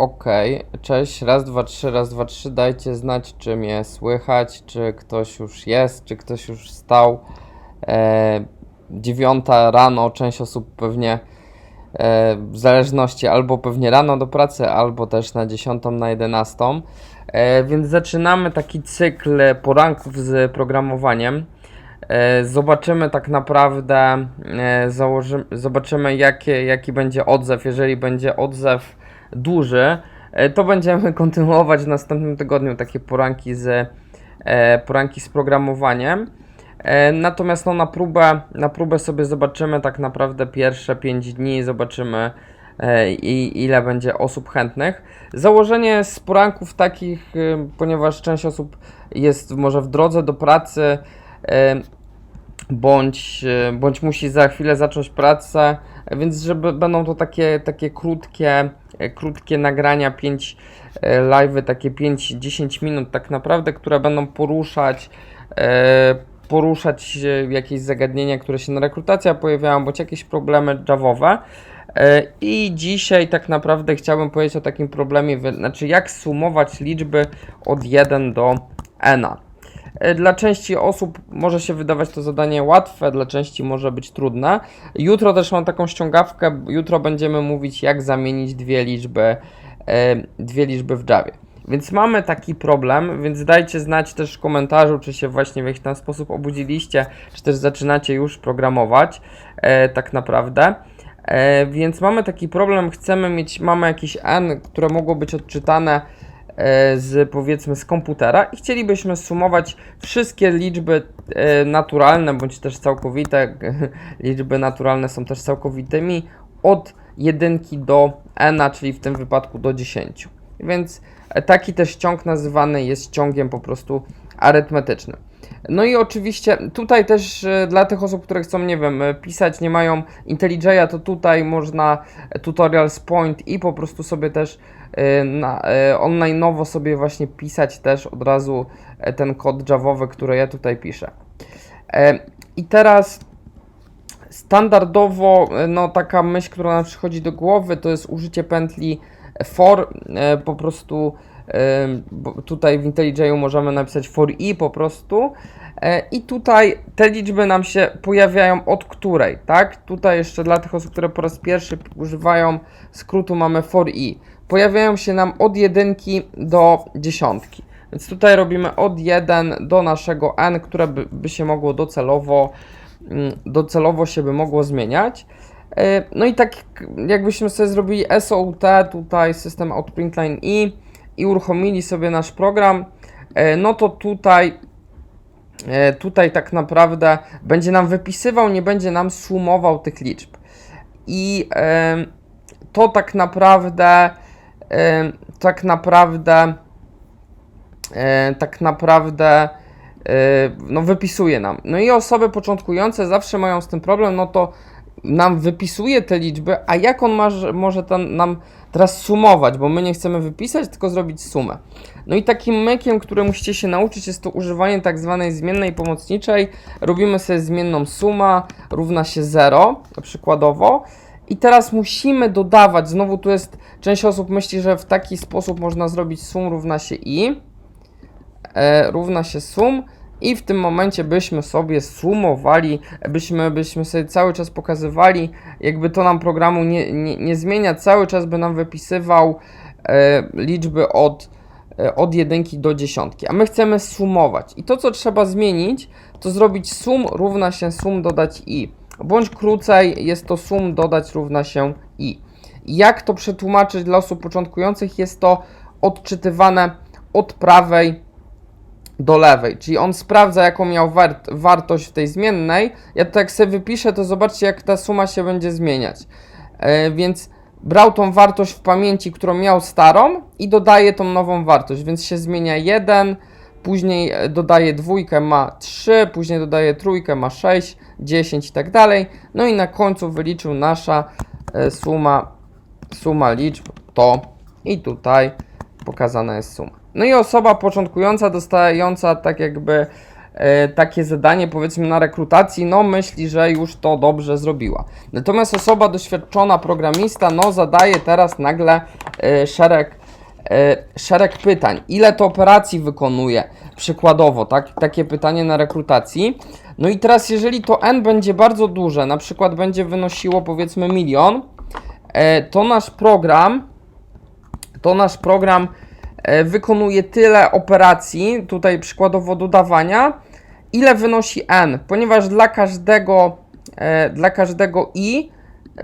ok, cześć, raz, dwa, trzy, raz, dwa, trzy, dajcie znać, czy mnie słychać, czy ktoś już jest, czy ktoś już stał. E, dziewiąta rano, część osób pewnie e, w zależności albo pewnie rano do pracy, albo też na dziesiątą, na jedenastą. E, więc zaczynamy taki cykl poranków z programowaniem. Zobaczymy tak naprawdę, założy, zobaczymy jakie, jaki będzie odzew. Jeżeli będzie odzew duży, e, to będziemy kontynuować w następnym tygodniu takie poranki z, e, poranki z programowaniem. E, Natomiast no, na, próbę, na próbę sobie zobaczymy tak naprawdę pierwsze 5 dni, zobaczymy i ile będzie osób chętnych. Założenie z poranków takich, y, ponieważ część osób jest może w drodze do pracy, bądź, e, bądź musi za chwilę zacząć pracę, e, więc żeby będą to takie, takie krótkie, e, krótkie nagrania, 5 live, takie 5-10 minut tak naprawdę, które będą poruszać e, poruszać e, jakieś zagadnienia, które się na rekrutacja pojawiają, bądź jakieś problemy javowe. E, I dzisiaj tak naprawdę chciałbym powiedzieć o takim problemie, znaczy jak sumować liczby od 1 do n. E, Dla części osób może się wydawać to zadanie łatwe, dla części może być trudne. Jutro też mam taką ściągawkę, jutro będziemy mówić jak zamienić dwie liczby, e, dwie liczby w Javie. Więc mamy taki problem, więc dajcie znać też w komentarzu, czy się właśnie w jakiś tam sposób obudziliście, czy też zaczynacie już programować e, tak naprawdę. E, więc mamy taki problem, chcemy mieć, mamy jakieś n, które mogło być odczytane z powiedzmy z komputera i chcielibyśmy sumować wszystkie liczby e, naturalne bądź też całkowite. liczby naturalne są też całkowitymi od jedynki do n, czyli w tym wypadku do 10. Więc e, taki też ciąg nazywany jest ciągiem po prostu arytmetycznym. No i oczywiście tutaj też e, dla tych osób, które chcą, nie wiem, e, pisać, nie mają IntelliJ'a, to tutaj można tutorial z Point i po prostu sobie też e, na, e, online'owo sobie właśnie pisać też od razu ten kod javowy, który ja tutaj piszę. I teraz standardowo, no taka myśl, która nam przychodzi do głowy, to jest użycie pętli for, po prostu tutaj w IntelliJ'u możemy napisać for i po prostu e, i tutaj te liczby nam się pojawiają od której, tak? Tutaj jeszcze dla tych osób, które po raz pierwszy używają skrótu mamy for i. Pojawiają się nam od jedynki do dziesiątki. Więc tutaj robimy od 1 do naszego n, które by, by się mogło docelowo, mm, docelowo się by mogło zmieniać. E, No i tak jakbyśmy sobie zrobili SOUT, tutaj system out println i i uruchomili sobie nasz program, e, no to tutaj e, tutaj tak naprawdę będzie nam wypisywał, nie będzie nam sumował tych liczb. I to tak naprawdę tak naprawdę e, tak naprawdę no wypisuje nam. No i osoby początkujące zawsze mają z tym problem, no to nam wypisuje te liczby, a jak on ma, może ten, nam teraz sumować, bo my nie chcemy wypisać, tylko zrobić sumę. No i takim mykiem, który musicie się nauczyć, jest to używanie tak zwanej zmiennej pomocniczej. Robimy sobie zmienną suma równa się 0, przykładowo. I teraz musimy dodawać, znowu tu jest, część osób myśli, że w taki sposób można zrobić sum równa się i, e, równa się sum i w tym momencie byśmy sobie sumowali, byśmy, byśmy sobie cały czas pokazywali, jakby to nam programu nie, nie, nie zmienia, cały czas by nam wypisywał e, liczby od, e, od jedynki do dziesiątki, a my chcemy sumować. I to, co trzeba zmienić, to zrobić sum równa się sum dodać i, bądź krócej jest to sum dodać równa się i. Jak to przetłumaczyć dla osób początkujących? Jest to odczytywane od prawej do lewej, czyli on sprawdza jaką miał wart wartość w tej zmiennej. Ja to jak sobie wypiszę, to zobaczcie jak ta suma się będzie zmieniać. E, więc brał tą wartość w pamięci, którą miał starą i dodaje tą nową wartość, więc się zmienia 1, później e, dodaje dwójkę, ma 3, później dodaje trójkę, ma 6, 10 i tak dalej. No i na końcu wyliczył nasza e, suma, suma liczb to i tutaj pokazana jest suma. No i osoba początkująca, dostająca tak jakby e, takie zadanie powiedzmy na rekrutacji, no myśli, że już to dobrze zrobiła. Natomiast osoba doświadczona programista, no zadaje teraz nagle e, szereg, e, szereg pytań. Ile to operacji wykonuje? Przykładowo, tak, takie pytanie na rekrutacji. No i teraz jeżeli to N będzie bardzo duże, na przykład będzie wynosiło powiedzmy milion, to nasz program, to nasz program wykonuje tyle operacji, tutaj przykładowo dodawania, ile wynosi n, ponieważ dla każdego, e, dla każdego i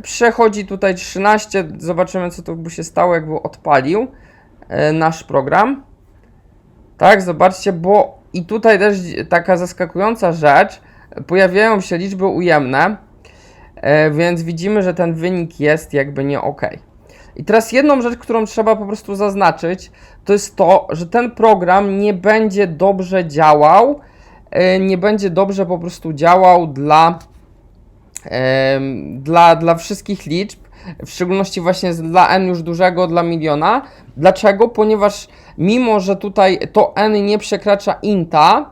przechodzi tutaj 13, zobaczymy co to by się stało, jakby odpalił e, nasz program. Tak, zobaczcie, bo i tutaj też taka zaskakująca rzecz, pojawiają się liczby ujemne, e, więc widzimy, że ten wynik jest jakby nie ok. I teraz jedną rzecz, którą trzeba po prostu zaznaczyć, to jest to, że ten program nie będzie dobrze działał, e, nie będzie dobrze po prostu działał dla, dla, dla wszystkich liczb, w szczególności właśnie dla n już dużego, dla miliona. Dlaczego? Ponieważ mimo, że tutaj to n nie przekracza inta,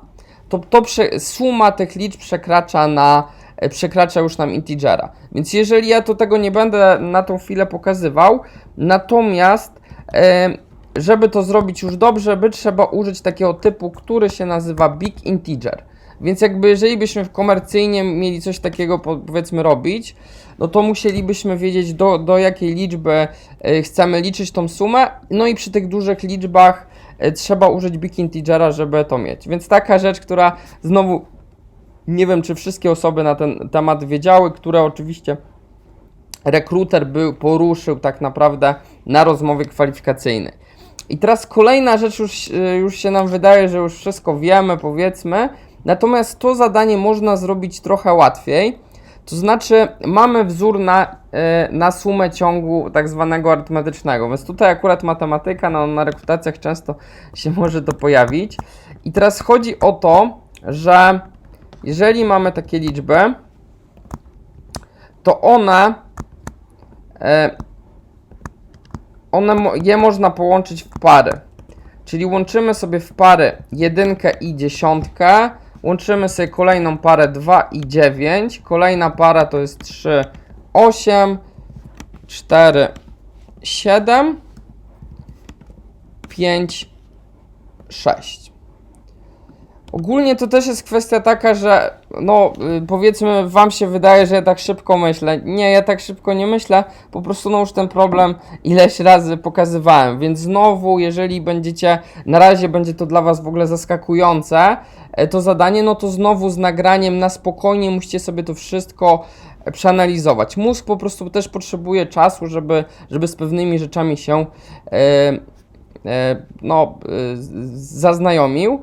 to, to prze, suma tych liczb przekracza na przekracza już nam integera. Więc jeżeli ja to tego nie będę na tą chwilę pokazywał, natomiast e, żeby to zrobić już dobrze, by trzeba użyć takiego typu, który się nazywa big integer. Więc jakby jeżeli byśmy komercyjnie mieli coś takiego po- powiedzmy robić, no to musielibyśmy wiedzieć do, do jakiej liczby e, chcemy liczyć tą sumę, no i przy tych dużych liczbach e, trzeba użyć big integera, żeby to mieć. Więc taka rzecz, która znowu nie wiem, czy wszystkie osoby na ten temat wiedziały, które oczywiście rekruter był, poruszył tak naprawdę na rozmowie kwalifikacyjnej. I teraz kolejna rzecz, już, y, już się nam wydaje, że już wszystko wiemy, powiedzmy, natomiast to zadanie można zrobić trochę łatwiej. To znaczy, mamy wzór na, y, na sumę ciągu tak zwanego arytmetycznego, więc tutaj akurat matematyka no, na rekrutacjach często się może to pojawić. I teraz chodzi o to, że jeżeli mamy takie liczby, to one, e, one je można połączyć w pary. Czyli łączymy sobie w pary jedynkę i dziesiątkę, łączymy sobie kolejną parę 2 i 9, kolejna para to jest 3, 8, 4, 7, 5, 6. Ogólnie to też jest kwestia taka, że no y, powiedzmy wam się wydaje, że ja tak szybko myślę. Nie, ja tak szybko nie myślę, po prostu no już ten problem ileś razy pokazywałem, więc znowu jeżeli będziecie, na razie będzie to dla was w ogóle zaskakujące, e, to zadanie, no to znowu z nagraniem na spokojnie musicie sobie to wszystko e, przeanalizować. Mózg po prostu też potrzebuje czasu, żeby, żeby z pewnymi rzeczami się e, e, no, z- zaznajomił.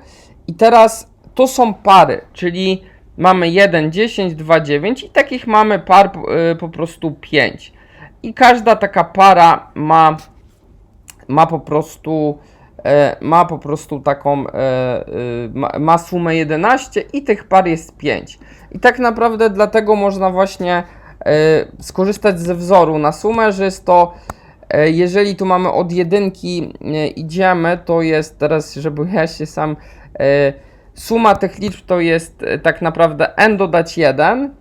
I teraz to są pary, czyli mamy 1, 10, 2, 9 i takich mamy par y, po prostu 5. I każda taka para ma, ma po prostu e, ma po prostu taką e, e, ma, sumę 11 i tych par jest 5. I tak naprawdę dlatego można właśnie e, skorzystać ze wzoru na sumę, że jest to jeżeli tu mamy od jedynki idziemy, to jest teraz, żeby ja się sam suma tych liczb to jest e, tak naprawdę n dodać 1,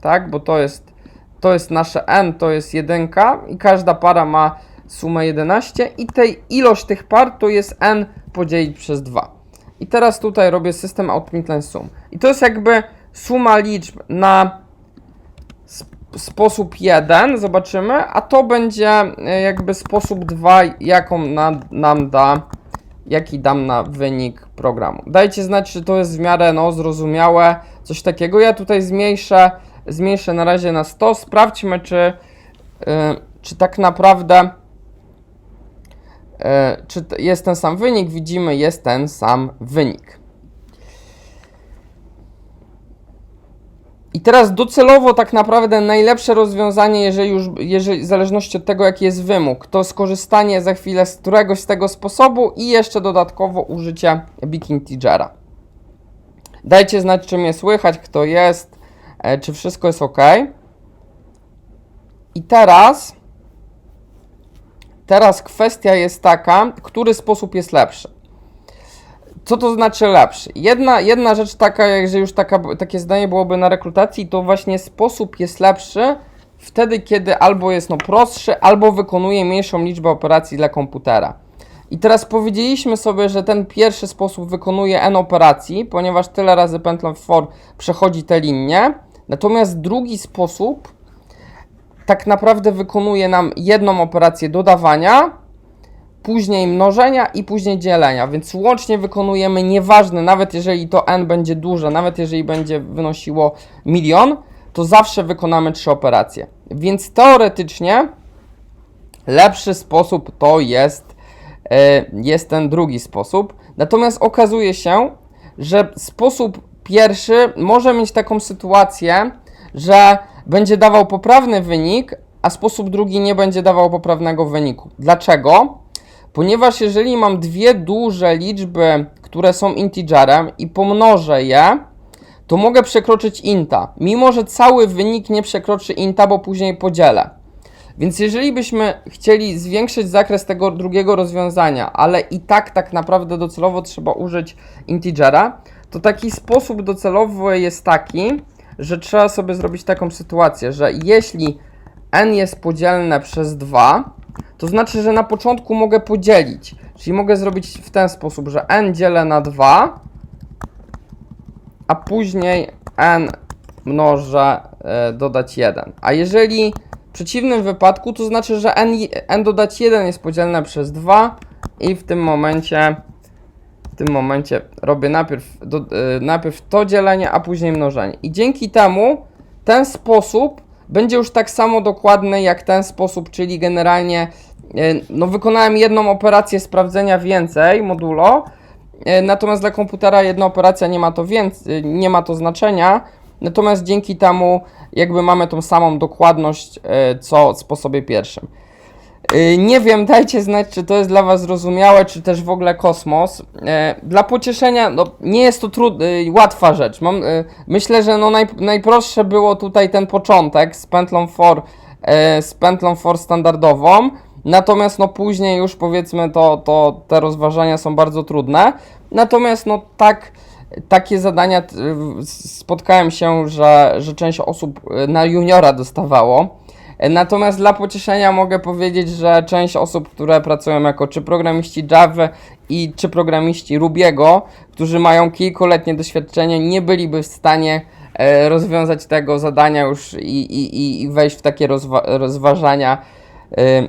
tak, bo to jest to jest nasze n, to jest jedynka i każda para ma sumę 11 i tej ilość tych par to jest n podzielić przez 2. I teraz tutaj robię system outprintln sum. I to jest jakby suma liczb na sp- sposób 1, zobaczymy, a to będzie e, jakby sposób 2, jaką na, nam da, jaki dam na wynik programu. Dajcie znać, czy to jest w miarę no, zrozumiałe, coś takiego. Ja tutaj zmniejszę, zmniejszę na razie na 100, sprawdźmy, czy, e, czy tak naprawdę e, czy jest ten sam wynik. Widzimy, jest ten sam wynik. I teraz docelowo tak naprawdę najlepsze rozwiązanie, jeżeli już, jeżeli, w zależności od tego jaki jest wymóg, to skorzystanie za chwilę z któregoś z tego sposobu i jeszcze dodatkowo użycie Big Integera. Dajcie znać, czy mnie słychać, kto jest, e, czy wszystko jest ok. I teraz, teraz kwestia jest taka, który sposób jest lepszy. Co to znaczy lepszy? Jedna, jedna rzecz taka, że już taka, takie zdanie byłoby na rekrutacji, to właśnie sposób jest lepszy wtedy, kiedy albo jest no prostszy, albo wykonuje mniejszą liczbę operacji dla komputera. I teraz powiedzieliśmy sobie, że ten pierwszy sposób wykonuje n operacji, ponieważ tyle razy pętlą for przechodzi te linie. Natomiast drugi sposób tak naprawdę wykonuje nam jedną operację dodawania, później mnożenia i później dzielenia, więc łącznie wykonujemy nieważne, nawet jeżeli to n będzie duże, nawet jeżeli będzie wynosiło milion, to zawsze wykonamy trzy operacje. Więc teoretycznie lepszy sposób to jest, e, jest ten drugi sposób. Natomiast okazuje się, że sposób pierwszy może mieć taką sytuację, że będzie dawał poprawny wynik, a sposób drugi nie będzie dawał poprawnego wyniku. Dlaczego? Ponieważ jeżeli mam dwie duże liczby, które są integerem i pomnożę je, to mogę przekroczyć inta, mimo że cały wynik nie przekroczy inta, bo później podzielę. Więc jeżeli byśmy chcieli zwiększyć zakres tego drugiego rozwiązania, ale i tak tak naprawdę docelowo trzeba użyć integera, to taki sposób docelowy jest taki, że trzeba sobie zrobić taką sytuację, że jeśli n jest podzielne przez 2, to znaczy, że na początku mogę podzielić. Czyli mogę zrobić w ten sposób, że n dzielę na 2, a później n mnożę, e, dodać 1. A jeżeli w przeciwnym wypadku, to znaczy, że n, n dodać 1 jest podzielne przez 2 i w tym momencie w tym momencie robię najpierw, do, e, najpierw to dzielenie, a później mnożenie. I dzięki temu ten sposób będzie już tak samo dokładny jak ten sposób, czyli generalnie e, no, wykonałem jedną operację sprawdzenia więcej modulo, e, natomiast dla komputera jedna operacja nie ma to więcej, nie ma to znaczenia, natomiast dzięki temu jakby mamy tą samą dokładność e, co w sposobie pierwszym. Y, Nie wiem, dajcie znać, czy to jest dla Was zrozumiałe, czy też w ogóle kosmos. E, Dla pocieszenia, no nie jest to trud, y, łatwa rzecz. Mam, y, myślę, że no naj, najprostsze było tutaj ten początek z pętlą for, z pętlą for standardową. Natomiast no później już powiedzmy to, to te rozważania są bardzo trudne. Natomiast no tak takie zadania spotkałem się, że, że część osób y, na juniora dostawało. E, Natomiast dla pocieszenia mogę powiedzieć, że część osób, które pracują jako czy programiści Java i czy programiści Rubiego, którzy mają kilkuletnie doświadczenie, nie byliby w stanie e, rozwiązać tego zadania już i, i, i- wejść w takie rozwa- rozważania e,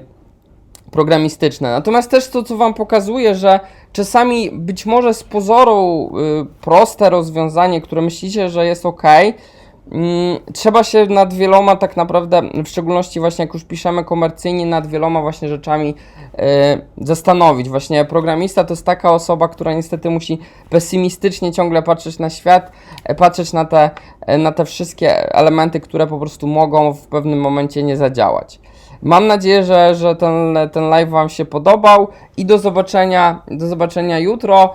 programistyczne. Natomiast też to, co Wam pokazuje, że czasami być może z pozoru proste rozwiązanie, które myślicie, że jest ok, trzeba się nad wieloma tak naprawdę, w szczególności właśnie jak już piszemy komercyjnie, nad wieloma właśnie rzeczami y, zastanowić. Właśnie programista to jest taka osoba, która niestety musi pesymistycznie ciągle patrzeć na świat, e, patrzeć na te, e, na te wszystkie elementy, które po prostu mogą w pewnym momencie nie zadziałać. Mam nadzieję, że, że ten, ten live Wam się podobał i do zobaczenia, do zobaczenia jutro.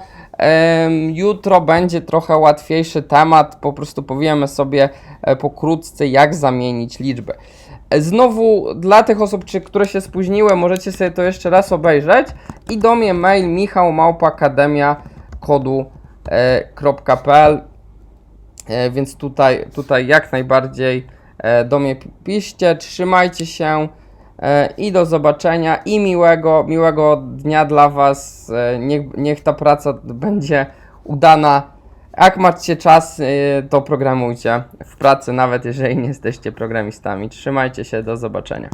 Jutro będzie trochę łatwiejszy temat, po prostu powiemy sobie e, pokrótce, jak zamienić liczbę. E, Znowu dla tych osób, które się spóźniły, możecie sobie to jeszcze raz obejrzeć i do mnie mail michałmałpaakademia.kodu.pl E, więc tutaj, tutaj jak najbardziej do mnie pi- piszcie, trzymajcie się i do zobaczenia i miłego, miłego dnia dla Was. E, Niech, niech ta praca będzie udana. Jak macie czas, e, to programujcie w pracy, nawet jeżeli nie jesteście programistami. Trzymajcie się, do zobaczenia.